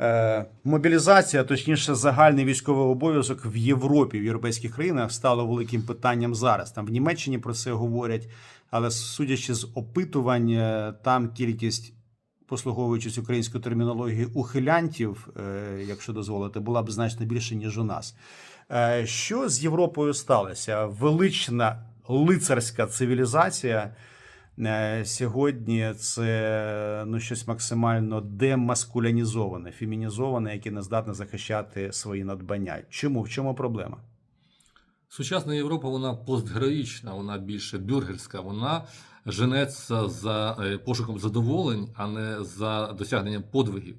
Е, Мобілізація, точніше, загальний військовий обов'язок в Європі, в європейських країнах стало великим питанням зараз. Там в Німеччині про це говорять, але судячи з опитувань, е, там кількість, послуговуючись українською термінологією, ухилянтів, е, якщо дозволите, була б значно більше, ніж у нас. Що з Європою сталося? Велична лицарська цивілізація. Е, Сьогодні це ну, щось максимально демаскулянізоване, фемінізоване, яке не здатне захищати свої надбання. Чому? В чому проблема? Сучасна Європа вона постгероїчна, вона більше бюргерська, вона женеться за е, пошуком задоволень, а не за досягненням подвигів.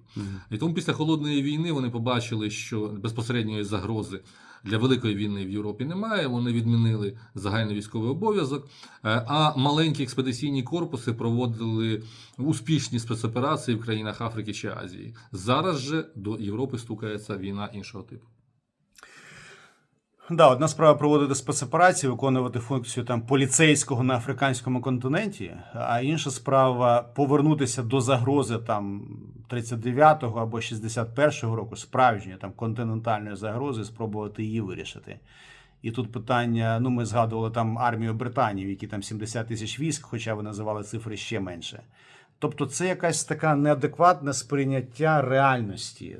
І тому після холодної війни вони побачили, що безпосередньої загрози для великої війни в Європі немає. Вони відмінили загальний військовий обов'язок, е, а маленькі експедиційні корпуси проводили успішні спецоперації в країнах Африки чи Азії. Зараз же до Європи стукається війна іншого типу. Да, одна справа проводити спецоперації, виконувати функцію там поліцейського на африканському континенті, а інша справа повернутися до загрози там 39-го або 61-го року, справжньої там континентальної загрози, спробувати її вирішити. І тут питання: ну ми згадували там армію Британії, в якій там 70 тисяч військ, хоча ви називали цифри ще менше. Тобто це якась така неадекватне сприйняття реальності.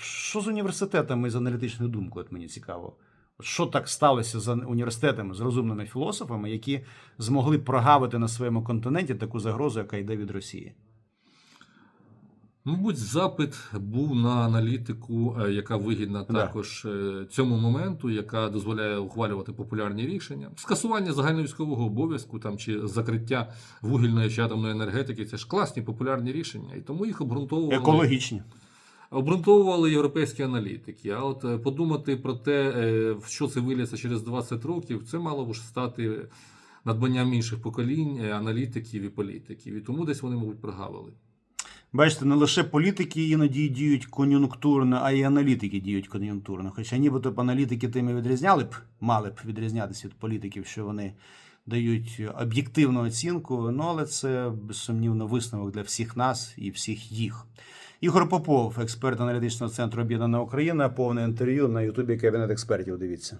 Що з університетами з аналітичною думкою, от мені цікаво. Що так сталося з університетами, з розумними філософами, які змогли прогавити на своєму континенті таку загрозу, яка йде від Росії? Мабуть, запит був на аналітику, е, яка вигідна Да. також е, цьому моменту, яка дозволяє ухвалювати популярні рішення. Скасування загальновійськового обов'язку там чи закриття вугільної чи атомної енергетики це ж класні популярні рішення, і тому їх обґрунтовували Екологічні. Обґрунтовували європейські аналітики. А от е, подумати про те, е, в що це виліться через 20 років, це мало б стати надбанням інших поколінь, е, аналітиків і політиків. І тому десь вони, мабуть, прогавили. Бачите, не лише політики іноді діють кон'юнктурно, а й аналітики діють кон'юнктурно. Хоча нібито б аналітики тими відрізняли б, мали б відрізнятися від політиків, що вони дають об'єктивну оцінку, ну але це безсумнівно висновок для всіх нас і всіх їх. Ігор Попов, експерт аналітичного центру Об'єднана Україна, повне інтерв'ю на Ютубі Кабінет експертів. Дивіться.